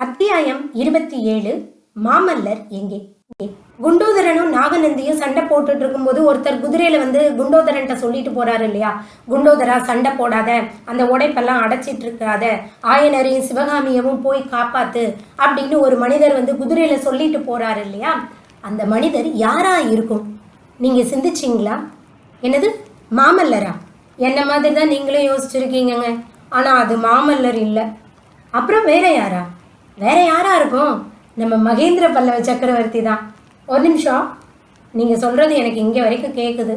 அத்தியாயம் இருபத்தி ஏழு மாமல்லர் எங்கே? குண்டோதரனும் நாகநந்தியும் சண்டை போட்டுட்டு இருக்கும்போது ஒருத்தர் குதிரையில வந்து குண்டோதரன்ட்ட சொல்லிட்டு போறாரு இல்லையா? குண்டோதரா சண்டை போடாத. அந்த உடைப்பெல்லாம் அடைச்சிட்டு இருக்காத. ஆயனரையும் சிவகாமியவும் போய் காப்பாத்து அப்படின்னு ஒரு மனிதர் வந்து குதிரையில சொல்லிட்டு போறாரு இல்லையா? அந்த மனிதர் யாரா இருக்கும்? நீங்க சிந்திச்சிங்களா? என்னது? மாமல்லரா? என்ன மாதிரி தான் நீங்களும் யோசிச்சிருக்கீங்கங்க. ஆனா அது மாமல்லர் இல்லை. அப்புறம் வேற யாரா? வேற யாரா இருக்கும்? நம்ம மகேந்திர பல்லவ சக்கரவர்த்தி தான். ஒரு நிமிஷம். நீங்க சொல்றது எனக்கு இங்க வரைக்கும் கேக்குது.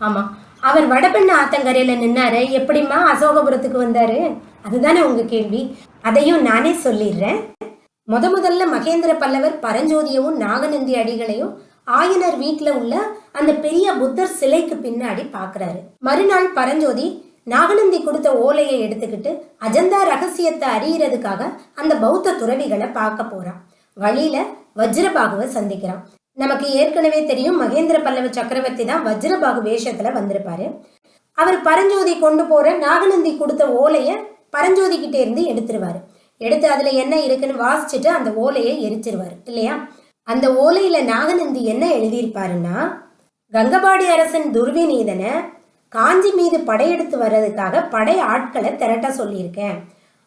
ஆமா. அவர் வடபெண்ண ஆத்தங்கரையில நின்னாரு. எப்படிம்மா அசோகபுரத்துக்கு வந்தாரு? அதுதானே உங்க கேள்வி. அதையும் நானே சொல்லிடுறேன். முத முதல்ல மகேந்திர பல்லவர் பரஞ்சோதியவும் நாகநந்தி அடிகளையும் ஆயனர் வீட்டில் உள்ள அந்த பெரிய புத்தர் சிலைக்கு பின்னாடி பார்க்குறாரு மறுநாள் பரஞ்சோதி நாகநந்தி கொடுத்த ஓலையை எடுத்துக்கிட்டு அஜந்தா ரகசியத்தை அறியறதுக்காக அந்த பௌத்த துறவிகளை பார்க்க போறான் வழியில வஜ்ரபாகுவை சந்திக்கிறான். நமக்கு ஏற்கனவே தெரியும் மகேந்திர பல்லவ சக்கரவர்த்தி தான் வஜ்ரபாகு வேஷத்துல வந்திருப்பாரு. அவர் பரஞ்சோதி கொண்டு போற நாகநந்தி கொடுத்த ஓலைய பரஞ்சோதி கிட்டே இருந்து எடுத்துருவாரு. எடுத்து அதுல என்ன இருக்குன்னு வாசிச்சுட்டு அந்த ஓலையை எரிச்சிருவாரு இல்லையா? அந்த ஓலையில நாகநந்தி என்ன எழுதியிருப்பாருன்னா கங்கபாடி அரசன் துர்விநீதனை காஞ்சி மீது படையெடுத்து வர்றதுக்காக படை ஆட்களை திரட்ட சொல்லியிருக்கேன்.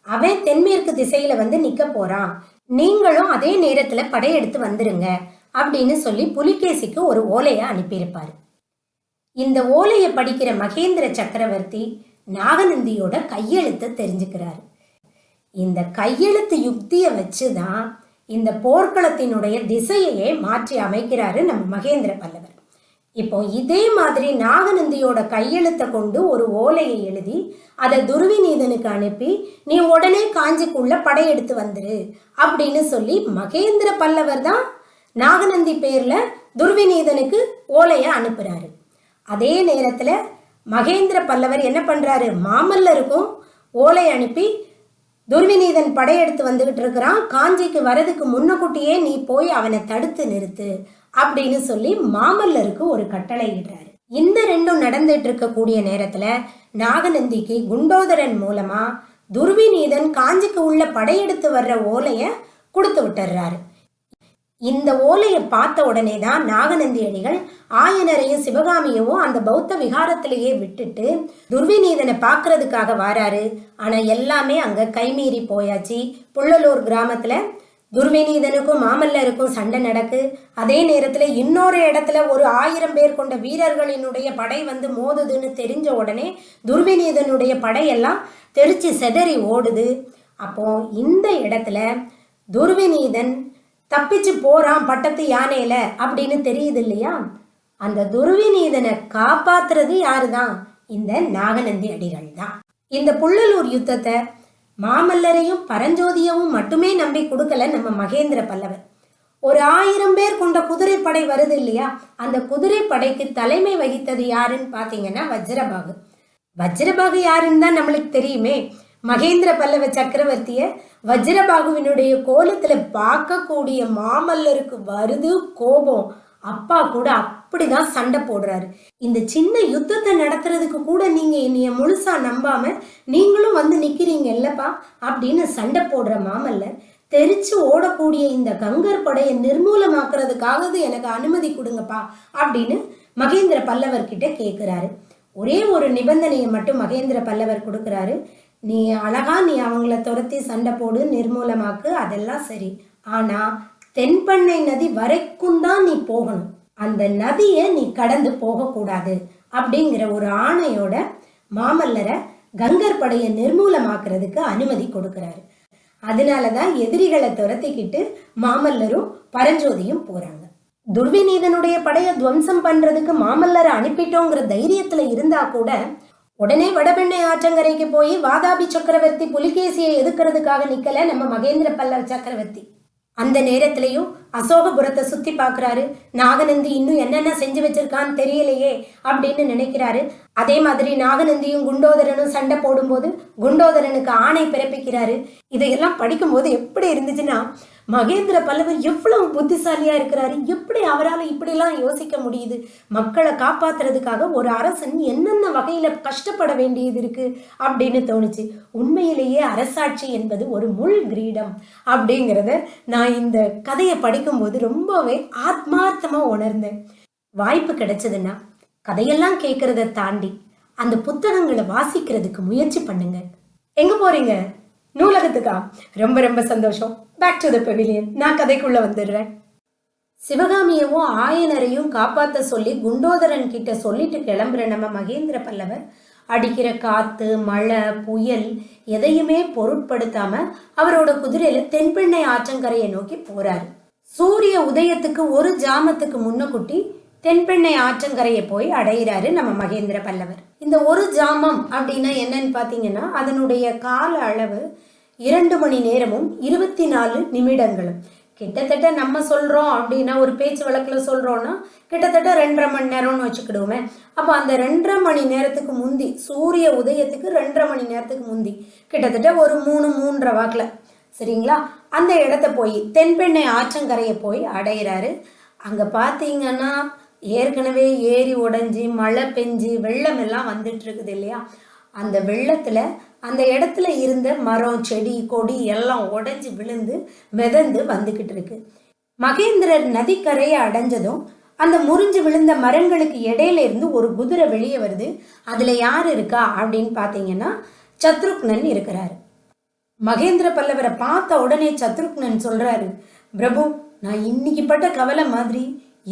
அவன் தென்மேற்கு திசையில வந்து நிக்க போறான். நீங்களும் அதே நேரத்துல படையெடுத்து வந்துருங்க அப்படின்னு சொல்லி புலிகேசிக்கு ஒரு ஓலையை அனுப்பியிருப்பாரு. இந்த ஓலையை படிக்கிற மகேந்திர சக்கரவர்த்தி நாகநந்தியோட கையெழுத்தை தெரிஞ்சுக்கிறாரு. இந்த கையெழுத்து யுக்தியை வச்சு தான் இந்த போர்க்களத்தினுடைய திசையையே மாற்றி அமைக்கிறாரு நம்ம மகேந்திர பல்லவர். இப்போ இதே மாதிரி நாகநந்தியோட கையெழுத்தை கொண்டு ஒரு ஓலையை எழுதி அதை துருவிநீதனுக்கு அனுப்பி நீ உடனே காஞ்சிக்குள்ள படையெடுத்து வந்துரு அப்படின்னு சொல்லி மகேந்திர பல்லவர் தான் நாகநந்தி பேர்ல துர்விநீதனுக்கு ஓலையை அனுப்புறாரு. அதே நேரத்துல மகேந்திர பல்லவர் என்ன பண்றாரு? மாமல்லருக்கும் ஓலை அனுப்பி துர்விநீதன் படையெடுத்து வந்துகிட்டு இருக்கிறான். காஞ்சிக்கு வரதுக்கு முன்னக்கூட்டியே நீ போய் அவனை தடுத்து நிறுத்து அப்படின்னு சொல்லி மாமல்லருக்கு ஒரு கட்டளை இடுறாரு. இந்த ரெண்டும் நடந்துட்டு இருக்கக்கூடிய நேரத்துல நாகநந்திக்கு குண்டோதரன் மூலமா துர்விநீதன் காஞ்சிக்கு உள்ள படையெடுத்து வர்ற ஓலைய கொடுத்து விட்டுறாரு. இந்த ஓலையை பார்த்த உடனே தான் நாகநந்தி அடிகள் ஆயனரையும் சிவகாமியவும் அந்த பௌத்த விகாரத்திலேயே விட்டுட்டு துர்விநீதனை பார்க்கறதுக்காக வாராரு. ஆனா எல்லாமே அங்க கைமீறி போயாச்சு. புள்ளலூர் கிராமத்துல துர்விநீதனுக்கும் மாமல்லருக்கும் சண்டை நடக்கு. அதே நேரத்துல இன்னொரு இடத்துல ஒரு ஆயிரம் பேர் கொண்ட வீரர்களினுடைய படை வந்து மோதுதுன்னு தெரிஞ்ச உடனே துர்விநீதனுடைய படையெல்லாம் தெரிச்சு செதறி ஓடுது. அப்போ இந்த இடத்துல துர்விநீதன் தப்பிச்சு போறான் பட்டத்து யானையில அப்படின்னு தெரியுது இல்லையா? அந்த துர்விநீதனை காப்பாத்துறது யாருதான்? இந்த நாகநந்தி அடிகள் தான் இந்த புள்ளலூர் யுத்தத்தை மாமல்லரையும் பரஞ்சோதியவும் மட்டுமே நம்பி கொடுக்கல நம்ம மகேந்திர பல்லவர். ஒரு ஆயிரம் பேர் கொண்ட குதிரைப்படை வருது இல்லையா? அந்த குதிரைப்படைக்கு தலைமை வகித்தது யாருன்னு பார்த்தீங்கன்னா வஜ்ரபாகு. வஜ்ரபாகு யாருன்னு தான் நம்மளுக்கு தெரியுமே? மகேந்திர பல்லவ சக்கரவர்த்திய வஜ்ரபாகுவினுடைய கோலத்துல பார்க்கக்கூடிய மாமல்லருக்கு வருது கோபம். அப்பா கூட அப்படிதான் சண்டை போடுறாரு. இந்த சின்ன யுத்தத்தை நடத்துறதுக்கு கூட நீங்க என்னைய முழுசா நம்பாம நீங்களும் வந்து நிக்கிறீங்க இல்லப்பா அப்படின்னு சண்டை போடுற மாமல்ல தெரிச்சு ஓடக்கூடிய இந்த கங்கர் படையை நிர்மூலமாக்குறதுக்காகவது எனக்கு அனுமதி கொடுங்கப்பா அப்படின்னு மகேந்திர பல்லவர் கிட்ட கேட்கிறாரு ஒரே ஒரு நிபந்தனையை மட்டும் மகேந்திர பல்லவர் கொடுக்குறாரு. நீ அழகா நீ அவங்கள துரத்தி சண்டை போடு நிர்மூலமாக்கு அதெல்லாம் சரி. ஆனா தென்பண்ணை நதி வரைக்கும் தான் நீ போகணும். அந்த நதியை நீ கடந்து போகக்கூடாது அப்படிங்கிற ஒரு ஆணையோட மாமல்லரை கங்கர் படையை நிர்மூலமாக்குறதுக்கு அனுமதி கொடுக்கறாரு. அதனாலதான் எதிரிகளை துரத்திக்கிட்டு மாமல்லரும் பரஞ்சோதியும் போறாங்க. துர்விநீதனுடைய படையை துவம்சம் பண்றதுக்கு மாமல்லரை அனுப்பிட்டோங்கிற தைரியத்துல இருந்தா கூட உடனே வடபெண்ணை ஆற்றங்கரைக்கு போய் வாதாபி சக்கரவர்த்தி புலிகேசியை எதுக்கிறதுக்காக நிக்கல நம்ம மகேந்திர பல்லவ சக்கரவர்த்தி. அந்த நேரத்திலையும் அசோகபுரத்தை சுத்தி பார்க்குறாரு நாகநந்தி இன்னும் என்னென்ன செஞ்சு வச்சிருக்கான்னு தெரியலையே அப்படின்னு நினைக்கிறாரு. அதே மாதிரி நாகநந்தியும் குண்டோதரனும் சண்டை போடும்போது குண்டோதரனுக்கு ஆணை பிறப்பிக்கிறாரு. இதையெல்லாம் படிக்கும்போது எப்படி இருந்துச்சுன்னா மகேந்திர பல்லவர் எவ்வளவு புத்திசாலியா இருக்கிறாரு? எப்படி அவரால் இப்படிலாம் யோசிக்க முடியுது? மக்களை காப்பாத்துறதுக்காக ஒரு அரசன் என்னென்ன வகையில கஷ்டப்பட வேண்டியது இருக்கு அப்படின்னு தோணுச்சு. உண்மையிலேயே அரசாட்சி என்பது ஒரு முள் கிரீடம் அப்படிங்கிறத நான் இந்த கதையை படிக்கும்போது ரொம்பவே ஆத்மார்த்தமா உணர்ந்தேன். வாய்ப்பு கிடைச்சதுன்னா கதையெல்லாம் கேட்கறத தாண்டி அந்த புத்தகங்களை வாசிக்கிறதுக்கு முயற்சி பண்ணுங்க. எங்க போறீங்க? நூலகத்துக்கா? ரொம்ப ரொம்ப சந்தோஷம். பேக் டு த பெவிலியன் நான் கதைக்குள்ள வந்துடுறேன். சிவகாமியவும் ஆயனரையும் காப்பாத்த சொல்லி குண்டோதரன் கிட்ட சொல்லிட்டு கிளம்புற நம்ம மகேந்திர பல்லவர் அடிக்கிற காத்து மழை புயல் எதையுமே பொருட்படுத்தாம அவரோட குதிரையில தென்பெண்ணை ஆற்றங்கரையை நோக்கி போறாரு. சூரிய உதயத்துக்கு ஒரு ஜாமத்துக்கு முன்னக்குட்டி தென்பெண்ணை ஆற்றங்கரையை போய் அடையிறாரு நம்ம மகேந்திர பல்லவர். இந்த ஒரு ஜாமம் அப்படின்னா என்னன்னு பாத்தீங்கன்னா அதனுடைய கால அளவு இரண்டு மணி நேரமும் இருபத்தி நாலு நிமிடங்களும். கிட்டத்தட்ட நம்ம சொல்றோம் அப்படின்னா ஒரு பேச்சு வழக்கில் சொல்றோம்னா கிட்டத்தட்ட ரெண்டரை மணி நேரம்னு வச்சுக்கிடுவோமே. அப்போ அந்த ரெண்டரை மணி நேரத்துக்கு முந்தி சூரிய உதயத்துக்கு ரெண்டரை மணி நேரத்துக்கு முந்தி கிட்டத்தட்ட ஒரு மூணு மூன்றரை வாக்கில். சரிங்களா? அந்த இடத்த போய் தென்பெண்ணை ஆற்றங்கரையை போய் அடையிறாரு. அங்கே பார்த்தீங்கன்னா ஏற்கனவே ஏரி உடைஞ்சி மழை பெஞ்சு வெள்ளம் எல்லாம் வந்துட்டு இருக்குது இல்லையா? அந்த வெள்ளத்தில் அந்த இடத்துல இருந்த மரம் செடி கொடி எல்லாம் உடைஞ்சு விழுந்து மிதந்து வந்துக்கிட்டு இருக்கு. மகேந்திரர் நதிக்கரையை அடைஞ்சதும் அந்த முறிஞ்சு விழுந்த மரங்களுக்கு இடையில இருந்து ஒரு குதிரை வெளியே வருது. அதுல யார் இருக்கா அப்படின்னு பார்த்தீங்கன்னா சத்ருக்னன் இருக்கிறாரு. மகேந்திர பல்லவரை பார்த்த உடனே சத்ருக்னன் சொல்றாரு பிரபு நான் இன்னைக்கு பட்ட கவலை மாதிரி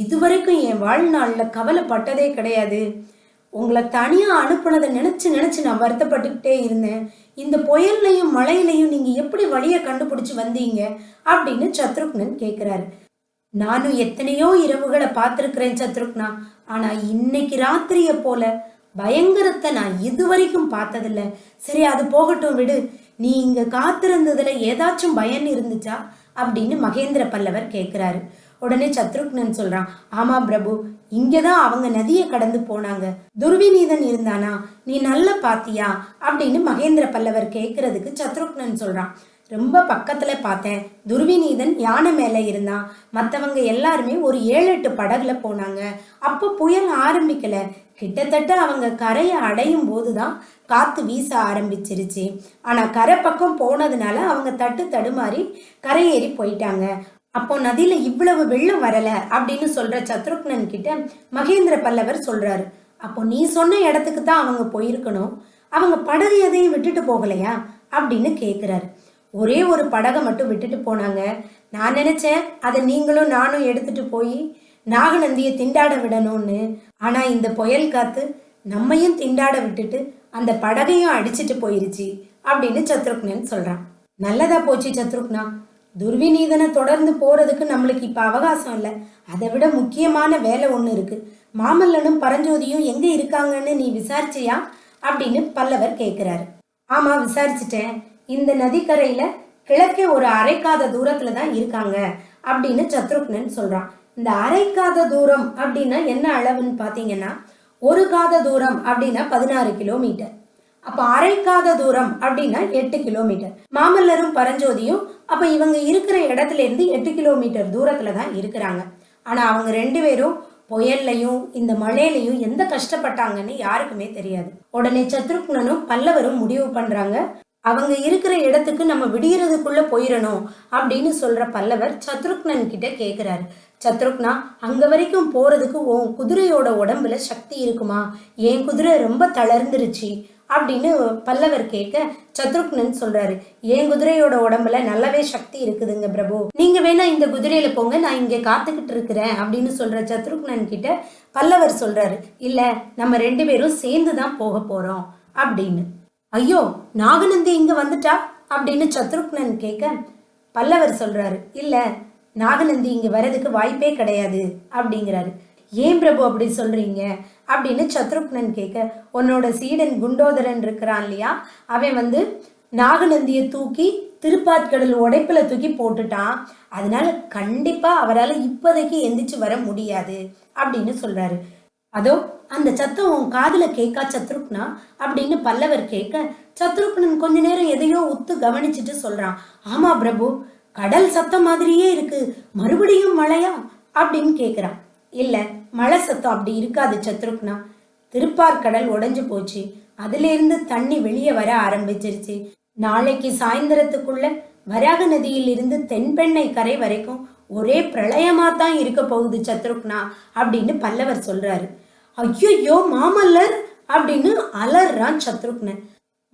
இதுவரைக்கும் என் வாழ்நாளில் கவலைப்பட்டதே கிடையாது. உங்களை தனியாக அனுப்புனதை நினச்சி நினச்சி நான் வருத்தப்பட்டுக்கிட்டே இருந்தேன். இந்த புயல்லையும் மழையிலையும் நீங்கள் எப்படி வழியை கண்டுபிடிச்சி வந்தீங்க அப்படின்னு சத்ருக்னன் கேட்குறாரு நானும் எத்தனையோ இரவுகளை பார்த்துருக்குறேன் சத்ருக்னா ஆனால் இன்னைக்கு ராத்திரியை போல பயங்கரத்தை நான் இதுவரைக்கும் பார்த்ததில்ல. சரி அது போகட்டும் விடு. நீ இங்கே காத்திருந்ததில் ஏதாச்சும் பயன் இருந்துச்சா அப்படின்னு மகேந்திர பல்லவர் கேட்குறாரு உடனே சத்ருக்னன் சொல்கிறான் ஆமாம் பிரபு இங்கதான் அவங்க நதியை கடந்து போனாங்க. துர்விநீதன் இருந்தானா? நீ நல்ல பாத்தியா? அப்படின்னு மகேந்திர பல்லவர் கேட்கறதுக்கு சத்ருக்னன் சொல்றான். ரொம்ப பக்கத்துல பார்த்தேன். துர்விநீதன் யானை மேல இருந்தான். மற்றவங்க எல்லாருமே ஒரு ஏழு எட்டு படகுல போனாங்க. அப்போ புயல் ஆரம்பிக்கல. கிட்டத்தட்ட அவங்க கரையை அடையும் போதுதான் காத்து வீச ஆரம்பிச்சிருச்சு. ஆனா கரை பக்கம் போனதுனால அவங்க தட்டு தடுமாறி கரையேறி போயிட்டாங்க. அப்போ நதியில இவ்வளவு வெள்ளம் வரல அப்படின்னு சொல்ற சத்ருக்னன் கிட்ட மகேந்திர பல்லவர் சொல்றாரு. அப்போ நீ சொன்ன இடத்துக்கு தான் அவங்க போயிருக்கணும். அவங்க படகு எதையும் விட்டுட்டு போகலையா? அப்படின்னு கேக்குறாரு. ஒரே ஒரு படகை மட்டும் விட்டுட்டு போனாங்க. நான் நினைச்சேன் அதை நீங்களும் நானும் எடுத்துட்டு போய் நாகநந்தியை திண்டாட விடணும்னு. ஆனா இந்த புயல் காத்து நம்மையும் திண்டாட விட்டுட்டு அந்த படகையும் அடிச்சிட்டு போயிருச்சு அப்படின்னு சத்ருக்னன் சொல்றான். நல்லதா போச்சு சத்ருக்னா? துர்விநீதனை தொடர்ந்து போறதுக்கு நம்மளுக்கு இப்ப அவகாசம் இல்லை. அதை விட முக்கியமான வேலை ஒன்று இருக்கு. மாமல்லனும் பரஞ்சோதியும் எங்க இருக்காங்கன்னு நீ விசாரிச்சியா? அப்படின்னு பல்லவர் கேட்கிறாரு ஆமா விசாரிச்சிட்டேன். இந்த நதிக்கரையில கிழக்கே ஒரு அரைக்காத தூரத்துல தான் இருக்காங்க அப்படின்னு சத்ருக்னன் சொல்றான். இந்த அரைக்காத தூரம் அப்படின்னா என்ன அளவுன்னு பாத்தீங்கன்னா ஒரு காத தூரம் அப்படின்னா பதினாறு கிலோமீட்டர். அப்போ அரைக்காத தூரம் அப்படின்னா எட்டு கிலோமீட்டர். மாமல்லரும் பரஞ்சோதியும் அப்போ இவங்க இருக்கிற இடத்துல இருந்து எட்டு கிலோமீட்டர் தூரத்தில் தான் இருக்கிறாங்க. ஆனால் அவங்க ரெண்டு பேரும் புயல்லையும் இந்த மழையிலையும் எந்த கஷ்டப்பட்டாங்கன்னு யாருக்குமே தெரியாது. உடனே சத்ருக்னனும் பல்லவரும் முடிவு பண்ணுறாங்க அவங்க இருக்கிற இடத்துக்கு நம்ம விடியறதுக்குள்ள போயிடணும் அப்படின்னு சொல்ற பல்லவர் சத்ருக்னன் கிட்ட கேட்குறாரு சத்ருக்னா அங்க வரைக்கும் போறதுக்கு உன் குதிரையோட உடம்புல சக்தி இருக்குமா? என் குதிரை ரொம்ப தளர்ந்துருச்சு. அப்படின்னு பல்லவர் கேட்க சத்ருக்னன் சொல்றாரு என் குதிரையோட உடம்புல நல்லாவே சக்தி இருக்குதுங்க பிரபு. நீங்க வேணா இந்த குதிரையில போங்க நான் இங்க காத்துக்கிட்டு இருக்கிறேன் அப்படின்னு சொல்ற சத்ருக்னன் கிட்ட பல்லவர் சொல்றாரு இல்ல நம்ம ரெண்டு பேரும் சேர்ந்து தான் போக போறோம் அப்படின்னு. ஐயோ நாகநந்தி இங்க வந்துட்டா? அப்படின்னு சத்ருக்னன் கேட்க பல்லவர் சொல்றாரு இல்ல நாகநந்தி இங்க வரதுக்கு வாய்ப்பே கிடையாது அப்படிங்கிறாரு. ஏன் பிரபு அப்படி சொல்றீங்க? அப்படின்னு சத்ருக்னன் கேட்க உன்னோட சீடன் குண்டோதரன் இருக்கிறான் இல்லையா? அவன் வந்து நாகநந்தியை தூக்கி திருப்பாற்கடல் உடைப்பில் தூக்கி போட்டுட்டான். அதனால கண்டிப்பா அவரால் இப்போதைக்கு எந்திரிச்சு வர முடியாது அப்படின்னு சொல்றாரு. அதோ அந்த சத்தம் உன் காதில் கேட்கா சத்ருக்னா? அப்படின்னு பல்லவர் கேட்க சத்ருக்னன் கொஞ்ச நேரம் எதையோ உத்து கவனிச்சுட்டு சொல்றான். ஆமா பிரபு கடல் சத்தம் மாதிரியே இருக்கு. மறுபடியும் மழையா? அப்படின்னு கேட்குறான். இல்லை மழை சத்தம் அப்படி இருக்காது சத்ருக்னா. திருப்பார்கடல் உடஞ்சு போச்சு. அதிலிருந்து தண்ணி வெளியே வர ஆரம்பிச்சிருச்சு. நாளைக்கு சாயந்தரத்துக்குள்ள வராக நதியில் இருந்து தென்பெண்ணை கரை வரைக்கும் ஒரே பிரளயமா தான் இருக்க போகுது சத்ருக்னா அப்படின்னு பல்லவர் சொல்றாரு. ஐயோ மாமல்லர் அப்படின்னு அலறான் சத்ருக்னன்.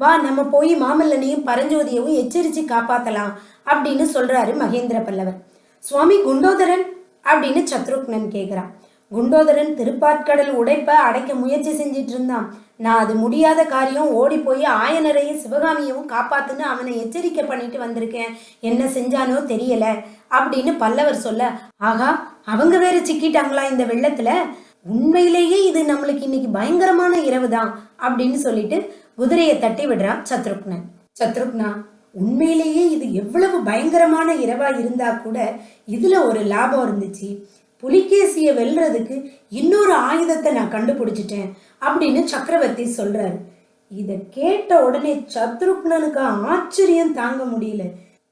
வா நம்ம போய் மாமல்லனையும் பரஞ்சோதியவும் எச்சரிச்சு காப்பாத்தலாம் அப்படின்னு சொல்றாரு மகேந்திர பல்லவர். சுவாமி குண்டோதரன் அப்படின்னு சத்ருக்னன் கேட்குறான் குண்டோதரன் திருப்பாற்கடல் உடைப்ப அடைக்க முயற்சி செஞ்சிட்டு இருந்தான். நான் அது முடியாத காரியம் ஓடி போய் ஆயனரையும் சிவகாமியவும் காப்பாத்துன்னு அவனை எச்சரிக்கை பண்ணிட்டு வந்திருக்கேன். என்ன செஞ்சானோ தெரியல அப்படின்னு பல்லவர் சொல்ல ஆகா அவங்க வேற சிக்கிட்டாங்களா இந்த வெள்ளத்துல? உண்மையிலேயே இது நம்மளுக்கு இன்னைக்கு பயங்கரமான இரவு தான் அப்படின்னு சொல்லிட்டு குதிரையை தட்டி விடுறான் சத்ருக்னன். சத்ருக்னா உண்மையிலேயே இது எவ்வளவு பயங்கரமான இரவா இருந்தா கூட இதுல ஒரு லாபம் இருந்துச்சு. புலிகேசியை வெல்றதுக்கு இன்னொரு ஆயுதத்தை நான் கண்டுபிடிச்சிட்டேன் அப்படின்னு சக்கரவர்த்தி சொல்றாரு. இத கேட்ட உடனே சத்ருக்னனுக்கு ஆச்சரியம் தாங்க முடியல.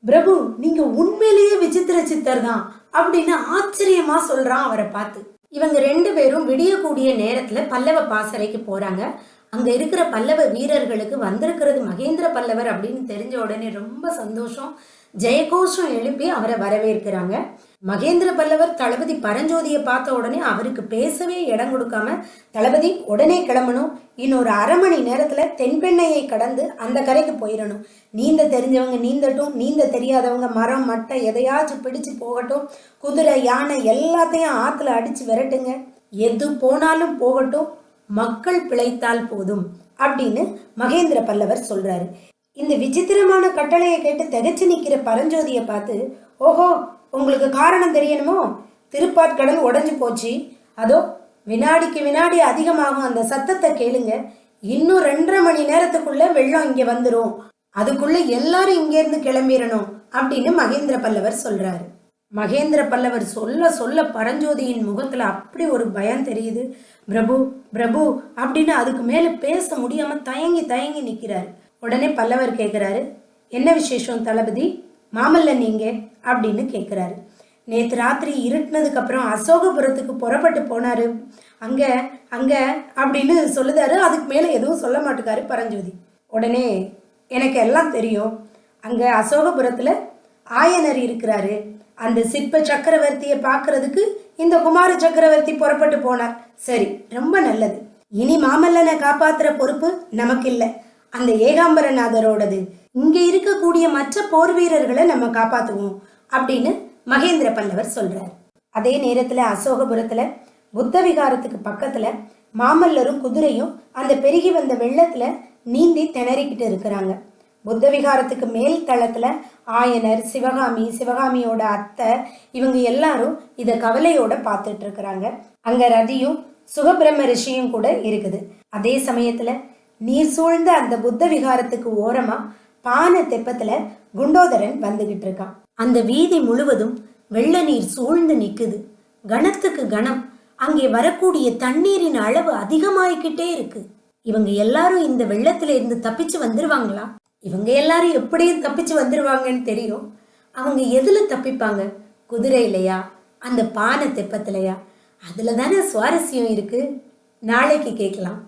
பிரபு நீங்க உண்மையிலேயே விசித்திர சித்தர் தான் அப்படின்னு ஆச்சரியமா சொல்றான் அவரை பார்த்து. இவங்க ரெண்டு பேரும் விடியக்கூடிய நேரத்துல பல்லவ பாசறைக்கு போறாங்க. அங்க இருக்கிற பல்லவ வீரர்களுக்கு வந்திருக்கிறது மகேந்திர பல்லவர் அப்படின்னு தெரிஞ்ச உடனே ரொம்ப சந்தோஷம். ஜெயகோஷம் எழுப்பி அவரை வரவேற்கிறாங்க. மகேந்திர பல்லவர் தளபதி பரஞ்சோதியை பார்த்த உடனே அவருக்கு பேசவே இடம் கொடுக்காம தளபதி உடனே கிளம்பணும். இன்னொரு அரை மணி நேரத்துல தென்பெண்ணையை கடந்து அந்த கரைக்கு போயிடணும். நீந்த தெரிஞ்சவங்க நீந்தட்டும் நீந்த தெரியாதவங்க மரம் மட்டை எதையாச்சும் பிடிச்சு போகட்டும். குதிரை யானை எல்லாத்தையும் ஆத்துல அடிச்சு விரட்டுங்க. எது போனாலும் போகட்டும். மக்கள் பிழைத்தால் போதும் அப்படின்னு மகேந்திர பல்லவர் சொல்றாரு. இந்த விசித்திரமான கட்டளையை கேட்டு திகைச்சு நிற்கிற பரஞ்சோதியை பார்த்து ஓஹோ உங்களுக்கு காரணம் தெரியணுமோ? திருப்பாற்கடல் உடஞ்சு போச்சு. அதோ வினாடிக்கு வினாடி அதிகமாகும் அந்த சத்தத்தை கேளுங்க. இன்னும் ரெண்டரை மணி நேரத்துக்குள்ள வெள்ளம் இங்க வந்துடும் அதுக்குள்ள எல்லாரும் இங்கேருந்து கிளம்பிடணும் அப்படின்னு மகேந்திர பல்லவர் சொல்றாரு. மகேந்திர பல்லவர் சொல்ல சொல்ல பரஞ்சோதியின் முகத்தில் அப்படி ஒரு பயம் தெரியுது. பிரபு பிரபு அப்படின்னு அதுக்கு மேலே பேச முடியாம தயங்கி தயங்கி நிற்கிறாரு உடனே பல்லவர் கேட்குறாரு என்ன விசேஷம் தளபதி? மாமல்ல நீங்க அப்படின்னு கேட்குறாரு நேற்று ராத்திரி இருட்டினதுக்கப்புறம் அசோகபுரத்துக்கு புறப்பட்டு போனாரு. அங்க அங்க அப்படின்னு சொல்லுதாரு. அதுக்கு மேலே எதுவும் சொல்ல மாட்டுக்காரு பரஞ்சோதி. உடனே எனக்கு எல்லாம் தெரியும். அங்கே அசோகபுரத்தில் ஆயனர் இருக்கிறாரு. அந்த சிற்ப சக்கரவர்த்தியை பார்க்கறதுக்கு இந்த குமார சக்கரவர்த்தி புறப்பட்டு போனார். சரி ரொம்ப நல்லது. இனி மாமல்லனை காப்பாத்துற பொறுப்பு நமக்கு இல்லை அந்த ஏகாம்பரநாதரோடது. இங்க இருக்கக்கூடிய மற்ற போர் வீரர்களை நம்ம காப்பாத்துவோம் அப்படின்னு மகேந்திர பல்லவர் சொல்றார். அதே நேரத்துல அசோகபுரத்துல புத்த விகாரத்துக்கு பக்கத்துல மாமல்லரும் குதிரையும் அந்த பெருகி வந்த வெள்ளத்துல நீந்தி திணறிக்கிட்டு இருக்கிறாங்க. புத்த விகாரத்துக்கு மேல் தளத்துல ஆயனர் சிவகாமி சிவகாமியோட அத்தை இவங்க எல்லாரும் இதை கவலையோட பார்த்துட்டு இருக்கிறாங்க அங்கே ரதியும் சுகபிரம்ம ரிஷியும் கூட இருக்குது. அதே சமயத்தில் நீர் சூழ்ந்த அந்த புத்த விகாரத்துக்கு ஓரமா பானை தெப்பத்துல குண்டோதரன் வந்துகிட்டு இருக்கான் அந்த வீதி முழுவதும் வெள்ள நீர் சூழ்ந்து நிக்குது. கணத்துக்கு கணம் அங்கே வரக்கூடிய தண்ணீரின் அளவு அதிகமாயிக்கிட்டே இருக்கு. இவங்க எல்லாரும் இந்த வெள்ளத்திலிருந்து தப்பிச்சு வந்துருவாங்களா? இவங்க எல்லாரும் எப்படியும் தப்பிச்சு வந்துருவாங்கன்னு தெரியும். அவங்க எதில் தப்பிப்பாங்க? குதிரையிலையா? அந்த பானை தெப்பத்திலையா? அதில் தானே சுவாரஸ்யம் இருக்குது நாளைக்கு கேட்கலாம்.